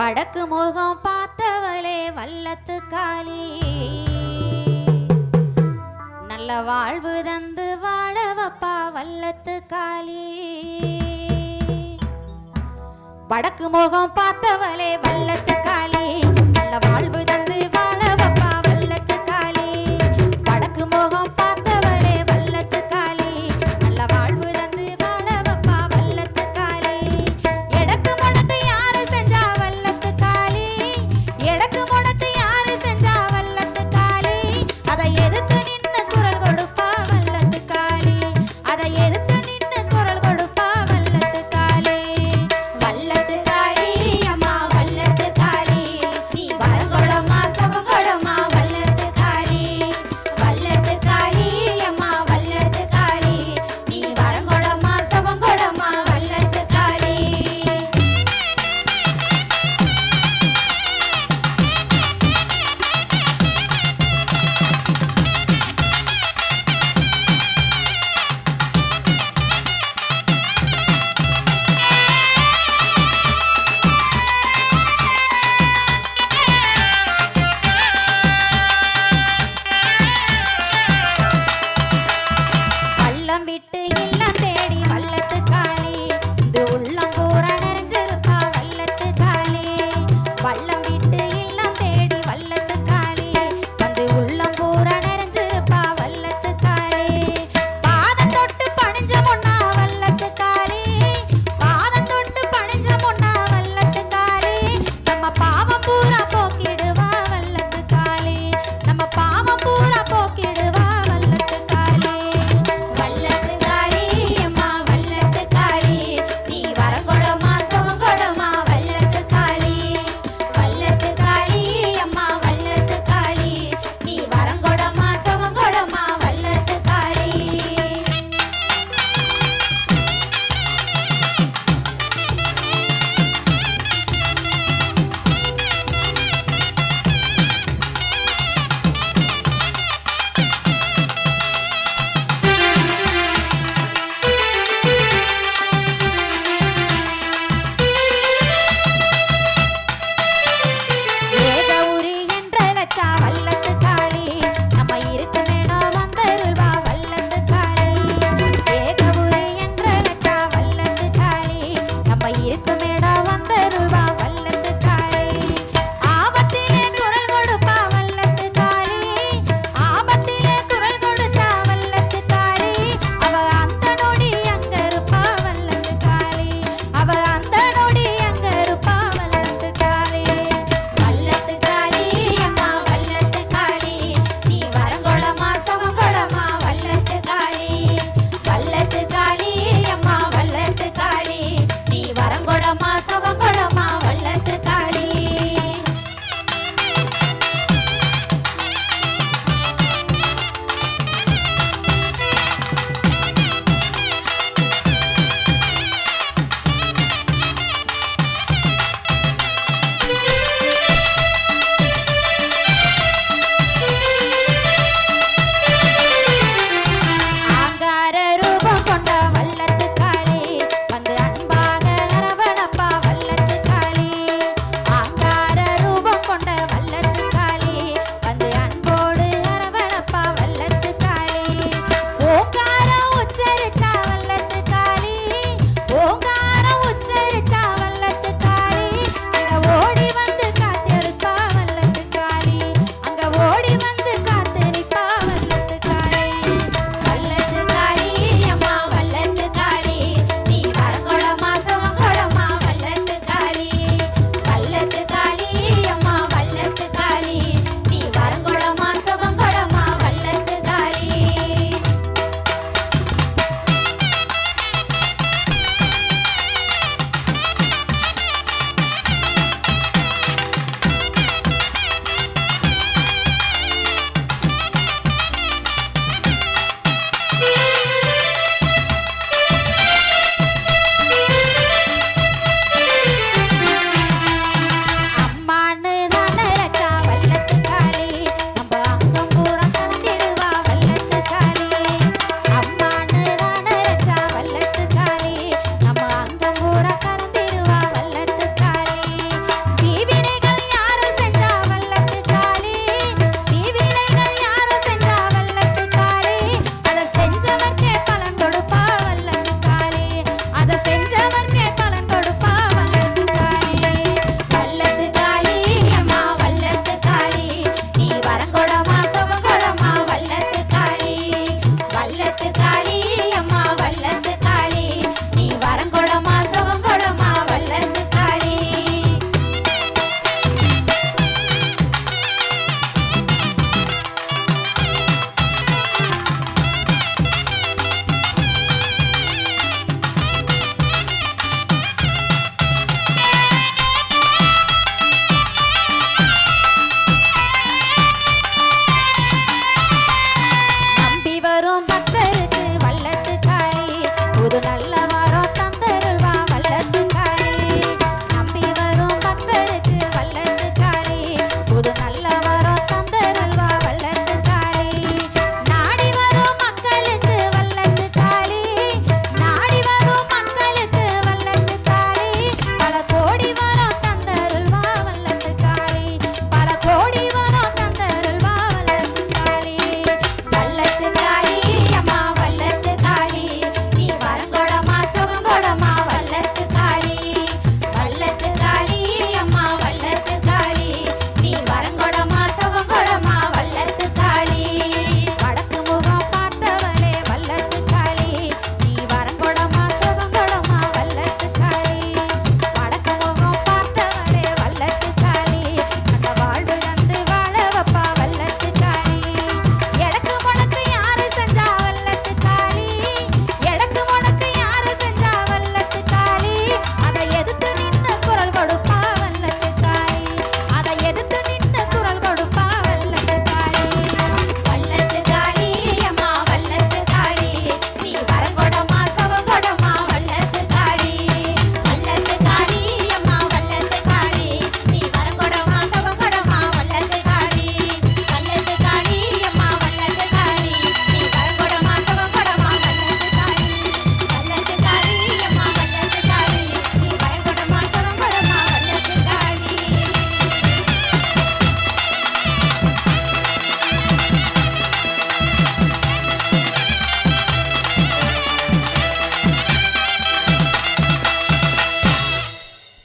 வடக்கு முகம் பார்த்தவளே வல்லத்து காளி. நல்ல வாழ்வு தந்து வாழவப்பா வல்லத்து காளி. வடக்கு முகம் பார்த்தவளே வல்லத்து